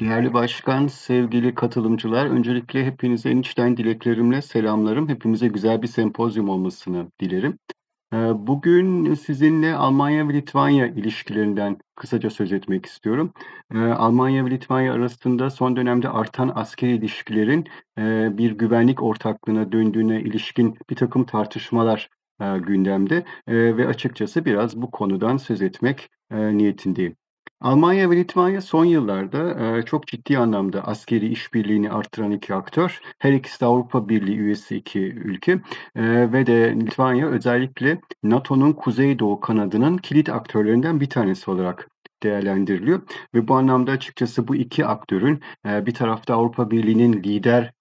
Değerli başkan, sevgili katılımcılar, öncelikle hepinize en içten dileklerimle selamlarım. Hepimize güzel bir sempozyum olmasını dilerim. Ee, bugün sizinle Almanya ve Litvanya ilişkilerinden kısaca söz etmek istiyorum. Ee, Almanya ve Litvanya arasında son dönemde artan askeri ilişkilerin e, bir güvenlik ortaklığına döndüğüne ilişkin bir takım tartışmalar e, gündemde e, ve açıkçası biraz bu konudan söz etmek niyetindeyim. Almanya ve Litvanya son yıllarda e, çok ciddi anlamda askeri işbirliğini arttıran iki aktör. Her ikisi de Avrupa Birliği üyesi iki ülke e, ve de Litvanya özellikle NATO'nun Kuzeydoğu kanadının kilit aktörlerinden bir tanesi olarak değerlendiriliyor. Ve bu anlamda açıkçası bu iki aktörün e, bir tarafta Avrupa Birliği'nin lider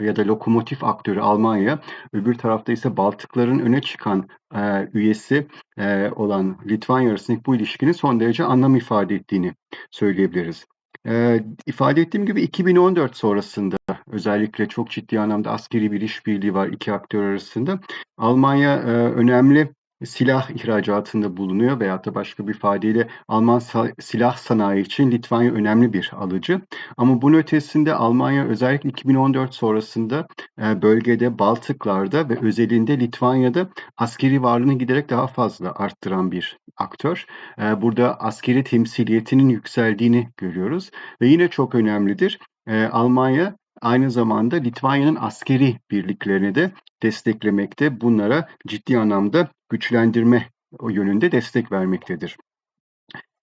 ya da lokomotif aktörü Almanya, öbür tarafta ise Baltıkların öne çıkan e, üyesi e, olan Litvanya arasındaki bu ilişkinin son derece anlam ifade ettiğini söyleyebiliriz. E, ifade ettiğim gibi 2014 sonrasında özellikle çok ciddi anlamda askeri bir işbirliği var iki aktör arasında. Almanya e, önemli silah ihracatında bulunuyor veyahut da başka bir ifadeyle Alman silah sanayi için Litvanya önemli bir alıcı. Ama bunun ötesinde Almanya özellikle 2014 sonrasında e, bölgede Baltıklar'da ve özelinde Litvanya'da askeri varlığını giderek daha fazla arttıran bir aktör. E, burada askeri temsiliyetinin yükseldiğini görüyoruz ve yine çok önemlidir. E, Almanya aynı zamanda Litvanya'nın askeri birliklerini de desteklemekte. Bunlara ciddi anlamda güçlendirme o yönünde destek vermektedir.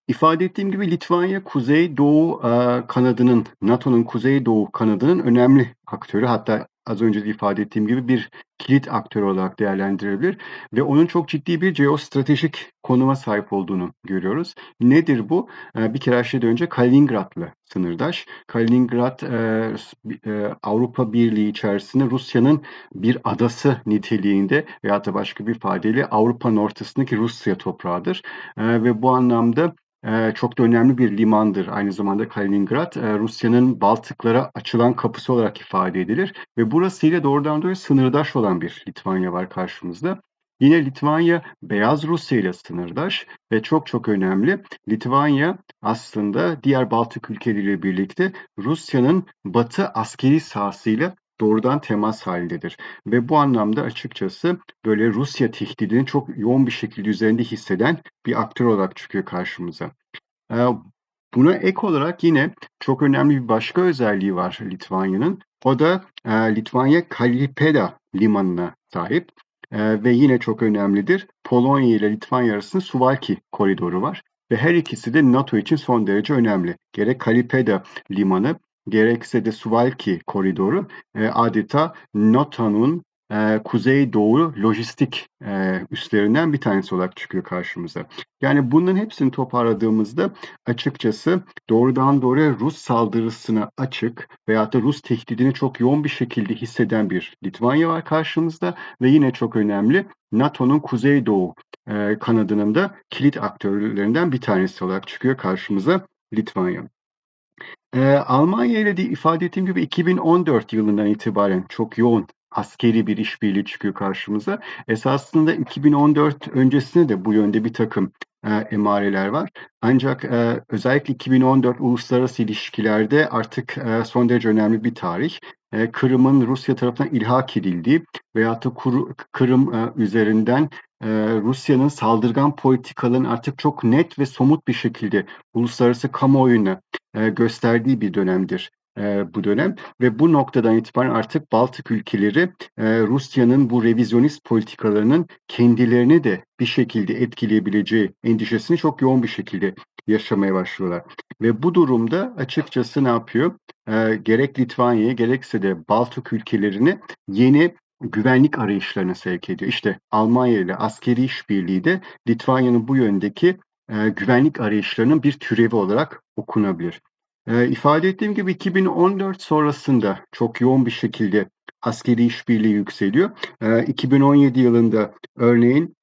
İfade ettiğim gibi Litvanya Kuzey-Doğu e, kanadının, NATO'nun Kuzey-Doğu kanadının önemli aktörü. Hatta az önce de ifade ettiğim gibi bir kilit aktör olarak değerlendirilebilir ve onun çok ciddi bir jeostratejik konuma sahip olduğunu görüyoruz. Nedir bu? Bir kere her şeyden önce Kaliningrad'la sınırdaş. Kaliningrad Avrupa Birliği içerisinde Rusya'nın bir adası niteliğinde veya da başka bir ifadeyle Avrupa'nın ortasındaki Rusya toprağıdır. Ve bu anlamda çok da önemli bir limandır. Aynı zamanda Kaliningrad Rusya'nın Baltıklara açılan kapısı olarak ifade edilir ve burasıyla doğrudan doğruya sınırdaş olan bir Litvanya var karşımızda. Yine Litvanya Beyaz Rusya ile sınırdaş ve çok çok önemli. Litvanya aslında diğer Baltık ülkeleriyle birlikte Rusya'nın batı askeri sahasıyla doğrudan temas halindedir. Ve bu anlamda açıkçası böyle Rusya tehdidini çok yoğun bir şekilde üzerinde hisseden bir aktör olarak çıkıyor karşımıza. Buna ek olarak yine çok önemli bir başka özelliği var Litvanya'nın. O da Litvanya Kalipeda limanına sahip. Ve yine çok önemlidir. Polonya ile Litvanya arasında Suvalki koridoru var. Ve her ikisi de NATO için son derece önemli. Gerek Kalipeda limanı gerekse de Suvalki koridoru e, adeta NATO'nun e, Kuzeydoğu lojistik e, üslerinden bir tanesi olarak çıkıyor karşımıza. Yani bunların hepsini toparladığımızda açıkçası doğrudan doğruya Rus saldırısına açık veyahut da Rus tehdidini çok yoğun bir şekilde hisseden bir Litvanya var karşımızda ve yine çok önemli NATO'nun Kuzeydoğu e, kanadının da kilit aktörlerinden bir tanesi olarak çıkıyor karşımıza Litvanya. Ee, Almanya ile de ifade ettiğim gibi 2014 yılından itibaren çok yoğun askeri bir işbirliği çıkıyor karşımıza. Esasında 2014 öncesinde de bu yönde bir takım e, emareler var. Ancak e, özellikle 2014 uluslararası ilişkilerde artık e, son derece önemli bir tarih. E, Kırım'ın Rusya tarafından ilhak edildiği veyahut da Kuru, Kırım e, üzerinden e, Rusya'nın saldırgan politikaların artık çok net ve somut bir şekilde uluslararası kamuoyuna e, gösterdiği bir dönemdir e, bu dönem ve bu noktadan itibaren artık Baltık ülkeleri e, Rusya'nın bu revizyonist politikalarının kendilerini de bir şekilde etkileyebileceği endişesini çok yoğun bir şekilde yaşamaya başlıyorlar. Ve bu durumda açıkçası ne yapıyor? Gerek Litvanya'ya gerekse de Baltık ülkelerini yeni güvenlik arayışlarına sevk ediyor. İşte Almanya ile askeri işbirliği de Litvanya'nın bu yöndeki e, güvenlik arayışlarının bir türevi olarak okunabilir. E, ifade ettiğim gibi 2014 sonrasında çok yoğun bir şekilde askeri işbirliği yükseliyor. E, 2017 yılında örneğin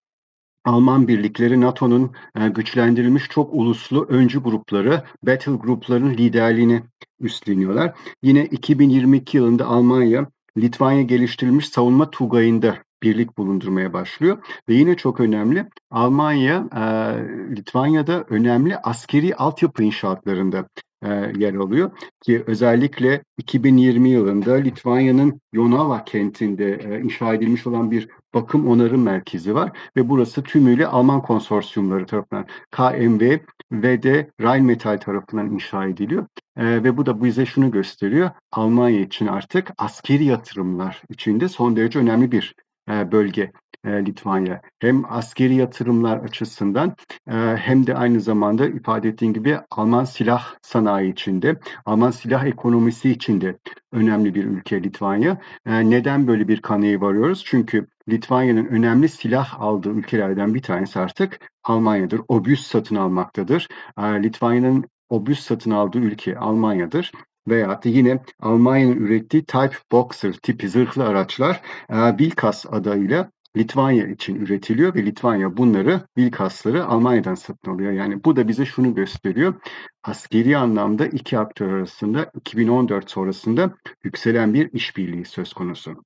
Alman birlikleri NATO'nun e, güçlendirilmiş çok uluslu öncü grupları, battle gruplarının liderliğini üstleniyorlar. Yine 2022 yılında Almanya, Litvanya geliştirilmiş savunma tugayında birlik bulundurmaya başlıyor. Ve yine çok önemli Almanya, e, Litvanya'da önemli askeri altyapı inşaatlarında e, yer alıyor ki özellikle 2020 yılında Litvanya'nın Jonava kentinde e, inşa edilmiş olan bir bakım onarım merkezi var ve burası tümüyle Alman konsorsiyumları tarafından KMW ve de Rheinmetall tarafından inşa ediliyor. E, ve bu da bize şunu gösteriyor. Almanya için artık askeri yatırımlar içinde son derece önemli bir bölge e, Litvanya. Hem askeri yatırımlar açısından e, hem de aynı zamanda ifade ettiğim gibi Alman silah sanayi içinde, Alman silah ekonomisi içinde önemli bir ülke Litvanya. E, neden böyle bir kanıya varıyoruz? Çünkü Litvanya'nın önemli silah aldığı ülkelerden bir tanesi artık Almanya'dır. Obüs satın almaktadır. Litvanya'nın obüs satın aldığı ülke Almanya'dır veya da yine Almanya'nın ürettiği Type Boxer tipi zırhlı araçlar Vilkas adıyla Litvanya için üretiliyor ve Litvanya bunları, Vilkasları Almanya'dan satın alıyor. Yani bu da bize şunu gösteriyor. Askeri anlamda iki aktör arasında 2014 sonrasında yükselen bir işbirliği söz konusu.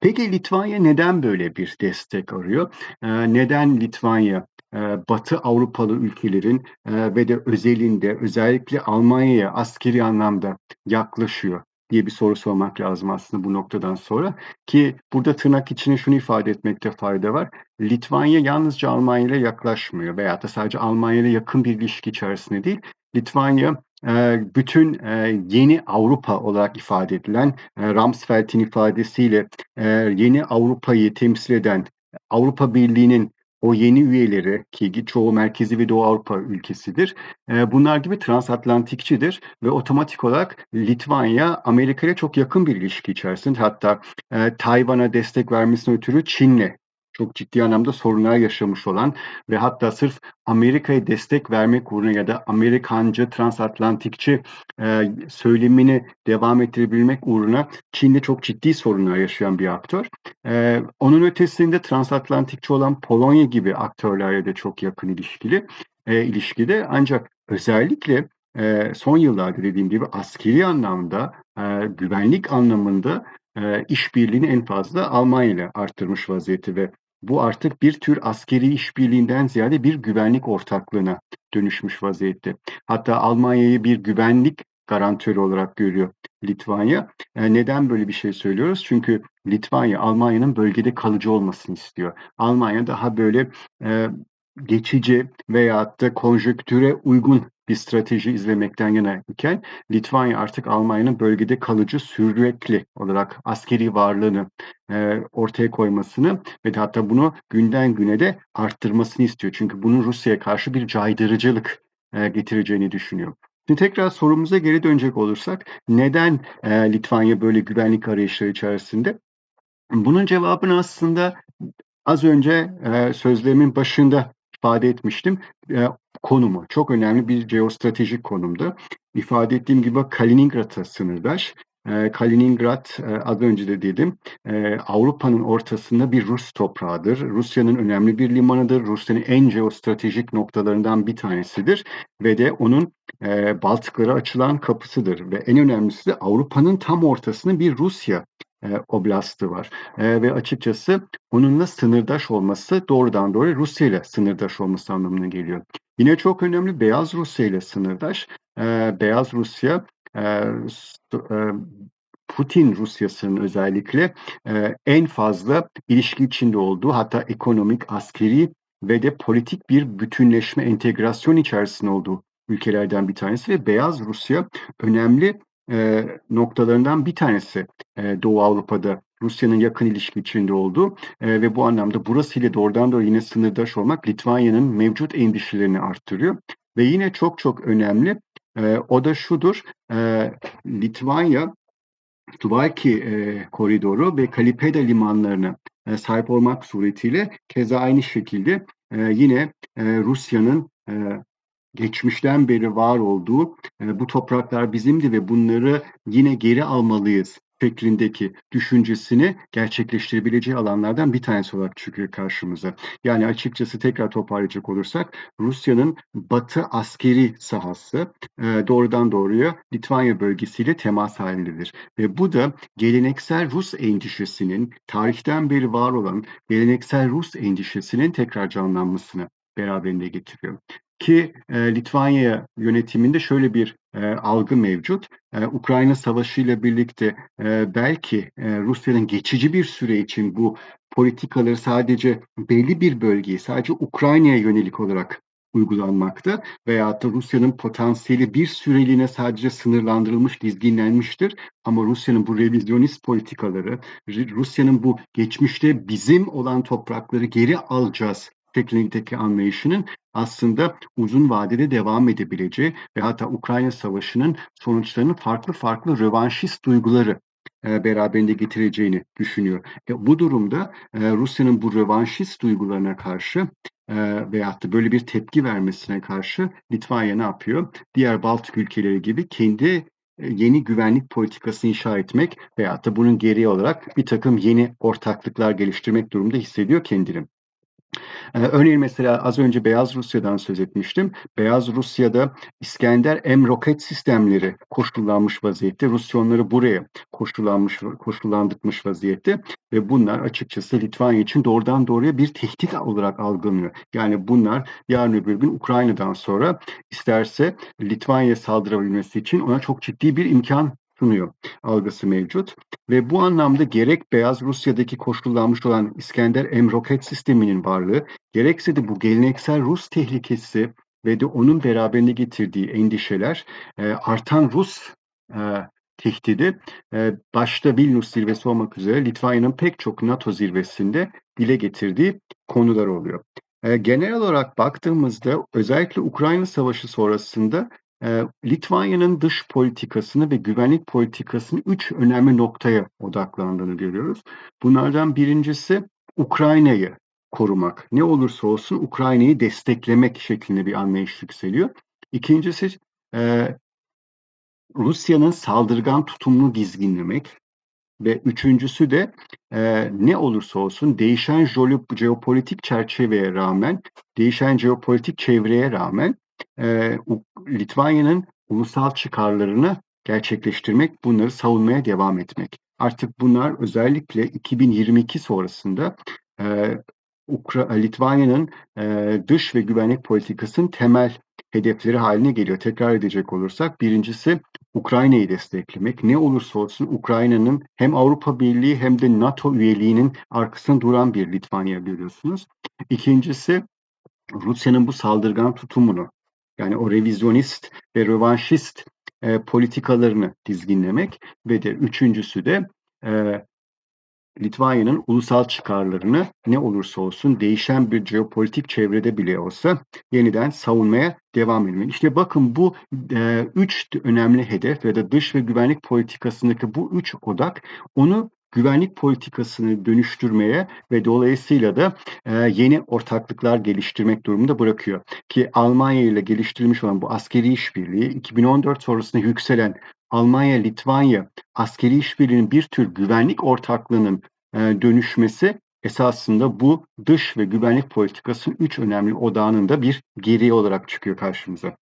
Peki Litvanya neden böyle bir destek arıyor? Ee, neden Litvanya e, Batı Avrupalı ülkelerin e, ve de özelinde özellikle Almanya'ya askeri anlamda yaklaşıyor? diye bir soru sormak lazım aslında bu noktadan sonra. Ki burada tırnak içine şunu ifade etmekte fayda var. Litvanya yalnızca Almanya ile yaklaşmıyor veya da sadece Almanya ile yakın bir ilişki içerisinde değil. Litvanya e, bütün e, yeni Avrupa olarak ifade edilen e, Ramsfeld'in ifadesiyle yeni Avrupa'yı temsil eden Avrupa Birliği'nin o yeni üyeleri ki çoğu Merkezi ve Doğu Avrupa ülkesidir. E, bunlar gibi transatlantikçidir ve otomatik olarak Litvanya Amerika ile çok yakın bir ilişki içerisinde. Hatta e, Tayvan'a destek vermesine ötürü Çin'le çok ciddi anlamda sorunlar yaşamış olan ve hatta sırf Amerika'ya destek vermek uğruna ya da Amerikancı, transatlantikçi e, söylemini devam ettirebilmek uğruna Çin'de çok ciddi sorunlar yaşayan bir aktör. E, onun ötesinde transatlantikçi olan Polonya gibi aktörlerle de çok yakın ilişkili e, ilişkide ancak özellikle e, son yıllarda dediğim gibi askeri anlamda, e, güvenlik anlamında e, işbirliğini en fazla Almanya ile arttırmış vaziyeti ve bu artık bir tür askeri işbirliğinden ziyade bir güvenlik ortaklığına dönüşmüş vaziyette. Hatta Almanya'yı bir güvenlik garantörü olarak görüyor Litvanya. E, neden böyle bir şey söylüyoruz? Çünkü Litvanya Almanya'nın bölgede kalıcı olmasını istiyor. Almanya daha böyle e, geçici veyahut da konjöktüre uygun bir strateji izlemekten yana iken Litvanya artık Almanya'nın bölgede kalıcı sürekli olarak askeri varlığını e, ortaya koymasını ve de hatta bunu günden güne de arttırmasını istiyor. Çünkü bunun Rusya'ya karşı bir caydırıcılık e, getireceğini düşünüyor. Şimdi tekrar sorumuza geri dönecek olursak neden e, Litvanya böyle güvenlik arayışları içerisinde? Bunun cevabını aslında az önce e, sözlerimin başında ifade etmiştim. E, konumu çok önemli bir geostratejik konumda. İfade ettiğim gibi Kaliningrad'a sınırdaş. E, Kaliningrad e, az önce de dedim e, Avrupa'nın ortasında bir Rus toprağıdır. Rusya'nın önemli bir limanıdır. Rusya'nın en geostratejik noktalarından bir tanesidir. Ve de onun e, Baltıklara açılan kapısıdır. Ve en önemlisi de Avrupa'nın tam ortasında bir Rusya e, oblastı var. E, ve açıkçası onunla sınırdaş olması doğrudan doğru Rusya ile sınırdaş olması anlamına geliyor. Yine çok önemli Beyaz Rusya ile sınırdaş. E, Beyaz Rusya Putin Rusyası'nın özellikle en fazla ilişki içinde olduğu hatta ekonomik, askeri ve de politik bir bütünleşme, entegrasyon içerisinde olduğu ülkelerden bir tanesi ve Beyaz Rusya önemli e, noktalarından bir tanesi e, Doğu Avrupa'da Rusya'nın yakın ilişki içinde olduğu e, ve bu anlamda burası ile doğrudan doğru yine sınırdaş olmak Litvanya'nın mevcut endişelerini arttırıyor. Ve yine çok çok önemli e, o da şudur, e, Litvanya Suvalki e, koridoru ve Kalipeda limanlarına e, sahip olmak suretiyle keza aynı şekilde e, yine e, Rusya'nın e, geçmişten beri var olduğu e, bu topraklar bizimdi ve bunları yine geri almalıyız fikrindeki düşüncesini gerçekleştirebileceği alanlardan bir tanesi olarak çıkıyor karşımıza. Yani açıkçası tekrar toparlayacak olursak Rusya'nın batı askeri sahası e, doğrudan doğruya Litvanya bölgesiyle temas halindedir. Ve bu da geleneksel Rus endişesinin tarihten beri var olan geleneksel Rus endişesinin tekrar canlanmasını beraberinde getiriyor. Ki e, Litvanya yönetiminde şöyle bir e, algı mevcut. E, Ukrayna Savaşı ile birlikte e, belki e, Rusya'nın geçici bir süre için bu politikaları sadece belli bir bölgeyi, sadece Ukrayna'ya yönelik olarak uygulanmakta veya da Rusya'nın potansiyeli bir süreliğine sadece sınırlandırılmış, dizginlenmiştir. Ama Rusya'nın bu revizyonist politikaları, Rusya'nın bu geçmişte bizim olan toprakları geri alacağız şeklindeki anlayışının aslında uzun vadede devam edebileceği ve hatta Ukrayna Savaşı'nın sonuçlarının farklı farklı rövanşist duyguları e, beraberinde getireceğini düşünüyor. E, bu durumda e, Rusya'nın bu rövanşist duygularına karşı e, veyahut da böyle bir tepki vermesine karşı Litvanya ne yapıyor? Diğer Baltık ülkeleri gibi kendi e, yeni güvenlik politikası inşa etmek veyahut da bunun geriye olarak bir takım yeni ortaklıklar geliştirmek durumunda hissediyor kendini. Ee, örneğin mesela az önce Beyaz Rusya'dan söz etmiştim. Beyaz Rusya'da İskender M roket sistemleri koşullanmış vaziyette. Rusya onları buraya koşullanmış, koşullandırmış vaziyette ve bunlar açıkçası Litvanya için doğrudan doğruya bir tehdit olarak algılanıyor. Yani bunlar yarın öbür gün Ukrayna'dan sonra isterse Litvanya'ya saldırabilmesi için ona çok ciddi bir imkan sunuyor algısı mevcut. Ve bu anlamda gerek Beyaz Rusya'daki koşullanmış olan İskender M roket sisteminin varlığı, gerekse de bu geleneksel Rus tehlikesi ve de onun beraberinde getirdiği endişeler e, artan Rus e, tehdidi e, başta Vilnius zirvesi olmak üzere Litvanya'nın pek çok NATO zirvesinde dile getirdiği konular oluyor. E, genel olarak baktığımızda özellikle Ukrayna Savaşı sonrasında e, Litvanya'nın dış politikasını ve güvenlik politikasını üç önemli noktaya odaklandığını görüyoruz. Bunlardan birincisi Ukrayna'yı korumak. Ne olursa olsun Ukrayna'yı desteklemek şeklinde bir anlayış yükseliyor. İkincisi e, Rusya'nın saldırgan tutumunu dizginlemek. Ve üçüncüsü de e, ne olursa olsun değişen jeopolitik çerçeveye rağmen, değişen jeopolitik çevreye rağmen e, Litvanya'nın ulusal çıkarlarını gerçekleştirmek, bunları savunmaya devam etmek. Artık bunlar özellikle 2022 sonrasında e, Litvanya'nın e, dış ve güvenlik politikasının temel hedefleri haline geliyor. Tekrar edecek olursak birincisi Ukrayna'yı desteklemek. Ne olursa olsun Ukrayna'nın hem Avrupa Birliği hem de NATO üyeliğinin arkasında duran bir Litvanya görüyorsunuz. İkincisi Rusya'nın bu saldırgan tutumunu yani o revizyonist ve rövanşist e, politikalarını dizginlemek ve de üçüncüsü de e, Litvanya'nın ulusal çıkarlarını ne olursa olsun değişen bir jeopolitik çevrede bile olsa yeniden savunmaya devam etmek. İşte bakın bu e, üç önemli hedef ya da dış ve güvenlik politikasındaki bu üç odak onu güvenlik politikasını dönüştürmeye ve dolayısıyla da e, yeni ortaklıklar geliştirmek durumunda bırakıyor. Ki Almanya ile geliştirilmiş olan bu askeri işbirliği 2014 sonrasında yükselen Almanya-Litvanya askeri işbirliğinin bir tür güvenlik ortaklığının e, dönüşmesi esasında bu dış ve güvenlik politikasının üç önemli odağının da bir geriye olarak çıkıyor karşımıza.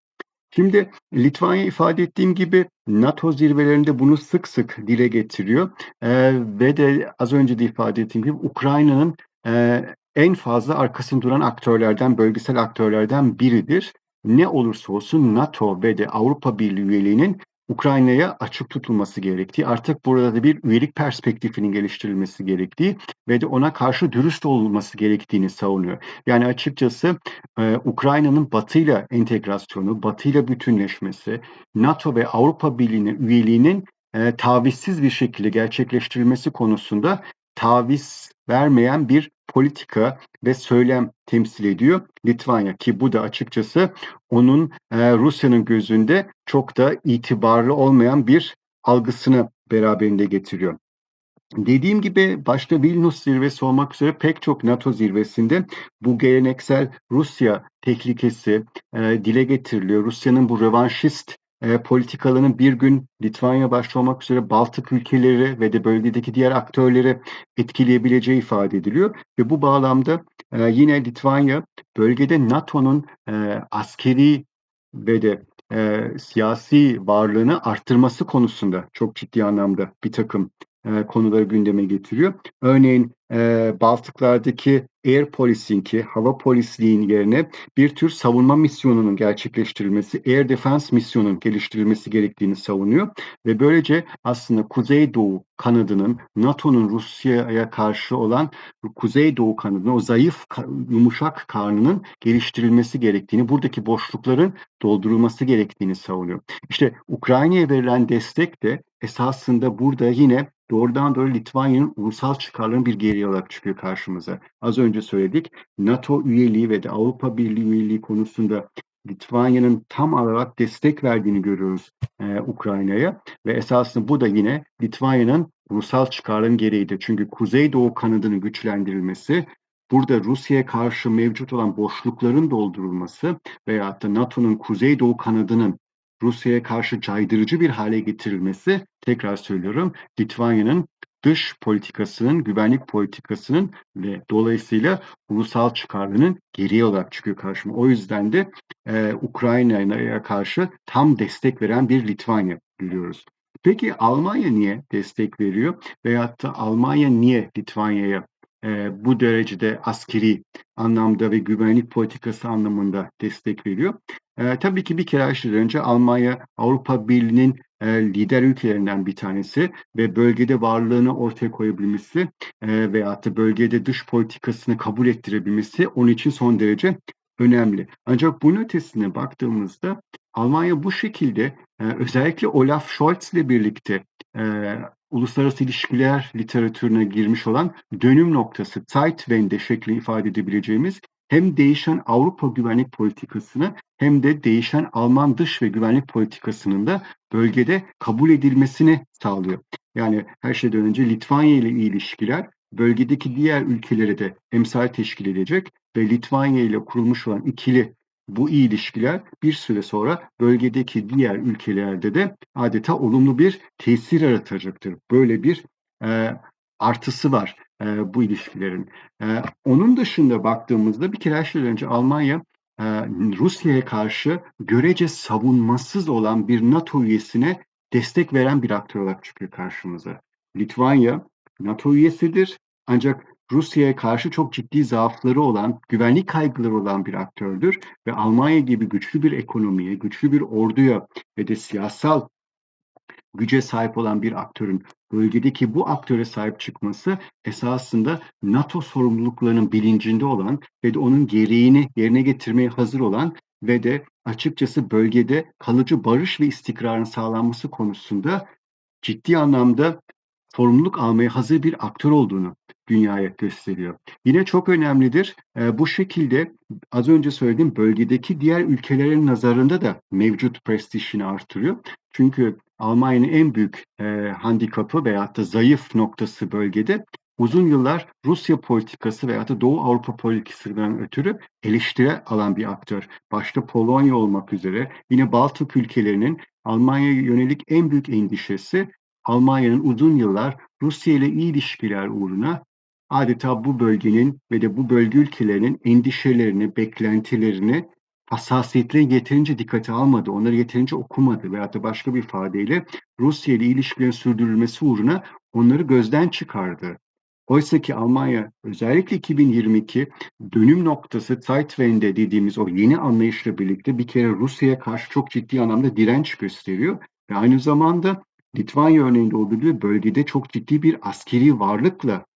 Şimdi Litvanya ifade ettiğim gibi NATO zirvelerinde bunu sık sık dile getiriyor ee, ve de az önce de ifade ettiğim gibi Ukrayna'nın e, en fazla arkasında duran aktörlerden, bölgesel aktörlerden biridir. Ne olursa olsun NATO ve de Avrupa Birliği üyeliğinin Ukrayna'ya açık tutulması gerektiği, artık burada da bir üyelik perspektifinin geliştirilmesi gerektiği ve de ona karşı dürüst olması gerektiğini savunuyor. Yani açıkçası e, Ukrayna'nın Batı'yla entegrasyonu, Batı'yla bütünleşmesi, NATO ve Avrupa Birliği'nin üyeliğinin e, tavizsiz bir şekilde gerçekleştirilmesi konusunda taviz vermeyen bir politika ve söylem temsil ediyor Litvanya ki bu da açıkçası onun e, Rusya'nın gözünde çok da itibarlı olmayan bir algısını beraberinde getiriyor. Dediğim gibi başta Vilnius zirvesi olmak üzere pek çok NATO zirvesinde bu geleneksel Rusya tehlikesi e, dile getiriliyor. Rusya'nın bu rövanşist e, politikalarının bir gün Litvanya başta olmak üzere Baltık ülkeleri ve de bölgedeki diğer aktörleri etkileyebileceği ifade ediliyor. Ve bu bağlamda e, yine Litvanya bölgede NATO'nun e, askeri ve de e, siyasi varlığını arttırması konusunda çok ciddi anlamda bir takım e, konuları gündeme getiriyor. Örneğin e, Baltıklardaki air policing'i, hava polisliğin yerine bir tür savunma misyonunun gerçekleştirilmesi, air defense misyonunun geliştirilmesi gerektiğini savunuyor. Ve böylece aslında Kuzeydoğu kanadının NATO'nun Rusya'ya karşı olan Kuzeydoğu kanadının o zayıf yumuşak karnının geliştirilmesi gerektiğini, buradaki boşlukların doldurulması gerektiğini savunuyor. İşte Ukrayna'ya verilen destek de esasında burada yine doğrudan doğru Litvanya'nın ulusal çıkarlarının bir geri olarak çıkıyor karşımıza. Az önce söyledik NATO üyeliği ve de Avrupa Birliği üyeliği konusunda Litvanya'nın tam olarak destek verdiğini görüyoruz e, Ukrayna'ya ve esasında bu da yine Litvanya'nın ulusal çıkarların gereğidir. Çünkü Kuzeydoğu kanadının güçlendirilmesi, burada Rusya'ya karşı mevcut olan boşlukların doldurulması veyahut da NATO'nun Kuzeydoğu kanadının Rusya'ya karşı caydırıcı bir hale getirilmesi, tekrar söylüyorum, Litvanya'nın dış politikasının, güvenlik politikasının ve dolayısıyla ulusal çıkarlarının geriye olarak çıkıyor karşıma. O yüzden de e, Ukrayna'ya karşı tam destek veren bir Litvanya görüyoruz. Peki Almanya niye destek veriyor? Veyahut da Almanya niye Litvanya'ya e, bu derecede askeri anlamda ve güvenlik politikası anlamında destek veriyor? E, tabii ki bir kere şeyden önce Almanya Avrupa Birliği'nin e, lider ülkelerinden bir tanesi ve bölgede varlığını ortaya koyabilmesi e, veyahut da bölgede dış politikasını kabul ettirebilmesi onun için son derece önemli. Ancak bunun ötesine baktığımızda Almanya bu şekilde e, özellikle Olaf Scholz ile birlikte e, uluslararası ilişkiler literatürüne girmiş olan dönüm noktası, Zeitwende şeklinde ifade edebileceğimiz hem değişen Avrupa güvenlik politikasını hem de değişen Alman dış ve güvenlik politikasının da bölgede kabul edilmesini sağlıyor. Yani her şeyden önce Litvanya ile ilişkiler bölgedeki diğer ülkelere de emsal teşkil edecek ve Litvanya ile kurulmuş olan ikili bu iyi ilişkiler bir süre sonra bölgedeki diğer ülkelerde de adeta olumlu bir tesir yaratacaktır. Böyle bir e, artısı var e, bu ilişkilerin. E, onun dışında baktığımızda bir kere her şeyden önce Almanya e, Rusya'ya karşı görece savunmasız olan bir NATO üyesine destek veren bir aktör olarak çıkıyor karşımıza. Litvanya NATO üyesidir ancak Rusya'ya karşı çok ciddi zaafları olan, güvenlik kaygıları olan bir aktördür ve Almanya gibi güçlü bir ekonomiye, güçlü bir orduya ve de siyasal güce sahip olan bir aktörün bölgedeki bu aktöre sahip çıkması esasında NATO sorumluluklarının bilincinde olan ve de onun gereğini yerine getirmeye hazır olan ve de açıkçası bölgede kalıcı barış ve istikrarın sağlanması konusunda ciddi anlamda sorumluluk almaya hazır bir aktör olduğunu dünyaya gösteriyor. Yine çok önemlidir. E, bu şekilde az önce söylediğim bölgedeki diğer ülkelerin nazarında da mevcut prestijini artırıyor. Çünkü Almanya'nın en büyük e, handikapı veyahut da zayıf noktası bölgede uzun yıllar Rusya politikası veya da Doğu Avrupa politikasından ötürü eleştiri alan bir aktör. Başta Polonya olmak üzere yine Baltık ülkelerinin Almanya'ya yönelik en büyük endişesi Almanya'nın uzun yıllar Rusya ile iyi ilişkiler uğruna adeta bu bölgenin ve de bu bölge ülkelerinin endişelerini, beklentilerini hassasiyetle yeterince dikkate almadı, onları yeterince okumadı veya da başka bir ifadeyle Rusya ile ilişkilerin sürdürülmesi uğruna onları gözden çıkardı. Oysa ki Almanya özellikle 2022 dönüm noktası Zeitwende dediğimiz o yeni anlayışla birlikte bir kere Rusya'ya karşı çok ciddi anlamda direnç gösteriyor ve aynı zamanda Litvanya örneğinde olduğu gibi bölgede çok ciddi bir askeri varlıkla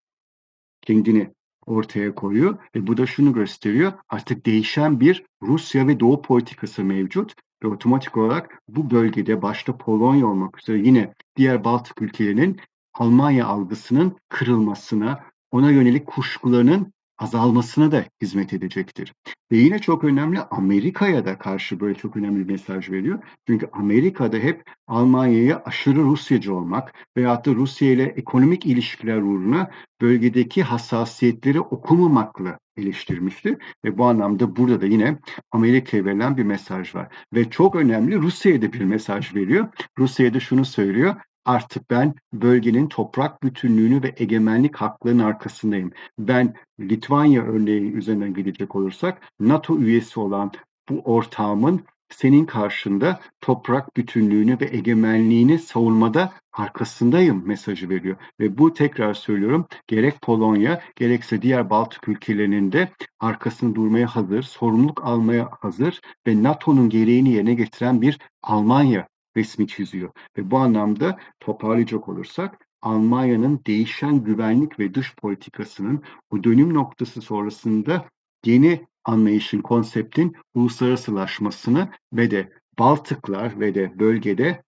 kendini ortaya koyuyor ve bu da şunu gösteriyor. Artık değişen bir Rusya ve Doğu politikası mevcut ve otomatik olarak bu bölgede başta Polonya olmak üzere yine diğer Baltık ülkelerinin Almanya algısının kırılmasına, ona yönelik kuşkularının azalmasına da hizmet edecektir. Ve yine çok önemli Amerika'ya da karşı böyle çok önemli bir mesaj veriyor. Çünkü Amerika'da hep Almanya'ya aşırı Rusyacı olmak veyahut da Rusya ile ekonomik ilişkiler uğruna bölgedeki hassasiyetleri okumamakla eleştirmişti. Ve bu anlamda burada da yine Amerika'ya verilen bir mesaj var. Ve çok önemli Rusya'ya da bir mesaj veriyor. Rusya'ya da şunu söylüyor artık ben bölgenin toprak bütünlüğünü ve egemenlik haklarının arkasındayım. Ben Litvanya örneği üzerinden gidecek olursak NATO üyesi olan bu ortağımın senin karşında toprak bütünlüğünü ve egemenliğini savunmada arkasındayım mesajı veriyor. Ve bu tekrar söylüyorum gerek Polonya gerekse diğer Baltık ülkelerinin de arkasını durmaya hazır, sorumluluk almaya hazır ve NATO'nun gereğini yerine getiren bir Almanya resmi çiziyor. Ve bu anlamda toparlayacak olursak Almanya'nın değişen güvenlik ve dış politikasının bu dönüm noktası sonrasında yeni anlayışın, konseptin uluslararasılaşmasını ve de Baltıklar ve de bölgede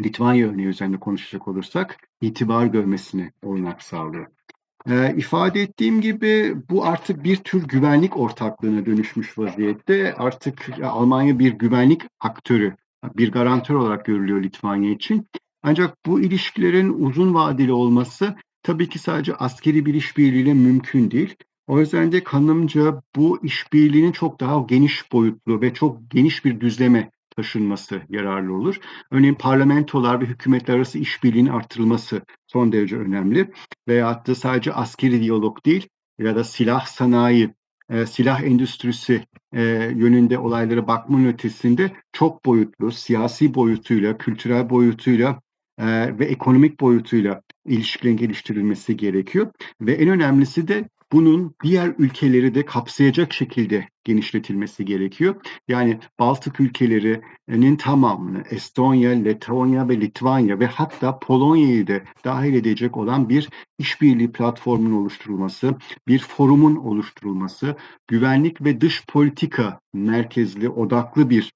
Litvanya örneği üzerinde konuşacak olursak itibar görmesini olanak sağlıyor. Ee, ifade ettiğim gibi bu artık bir tür güvenlik ortaklığına dönüşmüş vaziyette. Artık Almanya bir güvenlik aktörü, bir garantör olarak görülüyor Litvanya için. Ancak bu ilişkilerin uzun vadeli olması tabii ki sadece askeri bir işbirliğiyle mümkün değil. O yüzden de kanımca bu işbirliğinin çok daha geniş boyutlu ve çok geniş bir düzleme taşınması yararlı olur. Örneğin parlamentolar ve hükümetler arası işbirliğinin artırılması son derece önemli. Veyahut da sadece askeri diyalog değil ya da silah sanayi, e, silah endüstrisi e, yönünde olaylara bakmanın ötesinde çok boyutlu, siyasi boyutuyla, kültürel boyutuyla e, ve ekonomik boyutuyla ilişkilerin geliştirilmesi gerekiyor. Ve en önemlisi de bunun diğer ülkeleri de kapsayacak şekilde genişletilmesi gerekiyor. Yani Baltık ülkelerinin tamamını Estonya, Letonya ve Litvanya ve hatta Polonya'yı da dahil edecek olan bir işbirliği platformunun oluşturulması, bir forumun oluşturulması, güvenlik ve dış politika merkezli, odaklı bir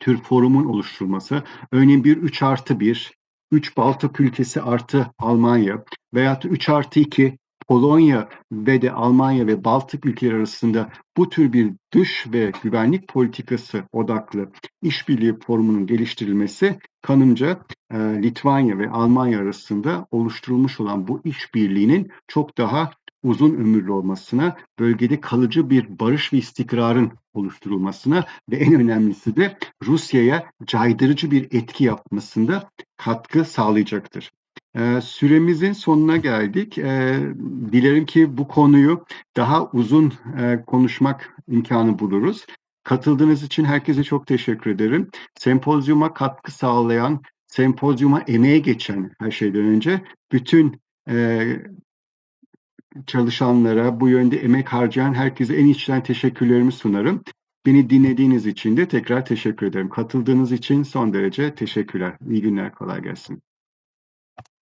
tür forumun oluşturulması, örneğin bir 3 artı 1, 3 Baltık ülkesi artı Almanya veya 3 artı 2 Polonya ve de Almanya ve Baltık ülkeleri arasında bu tür bir dış ve güvenlik politikası odaklı işbirliği forumunun geliştirilmesi kanımca e, Litvanya ve Almanya arasında oluşturulmuş olan bu işbirliğinin çok daha uzun ömürlü olmasına, bölgede kalıcı bir barış ve istikrarın oluşturulmasına ve en önemlisi de Rusya'ya caydırıcı bir etki yapmasında katkı sağlayacaktır. Ee, süremizin sonuna geldik. Ee, dilerim ki bu konuyu daha uzun e, konuşmak imkanı buluruz. Katıldığınız için herkese çok teşekkür ederim. Sempozyuma katkı sağlayan, sempozyuma emeğe geçen her şeyden önce bütün e, çalışanlara, bu yönde emek harcayan herkese en içten teşekkürlerimi sunarım. Beni dinlediğiniz için de tekrar teşekkür ederim. Katıldığınız için son derece teşekkürler. İyi günler, kolay gelsin.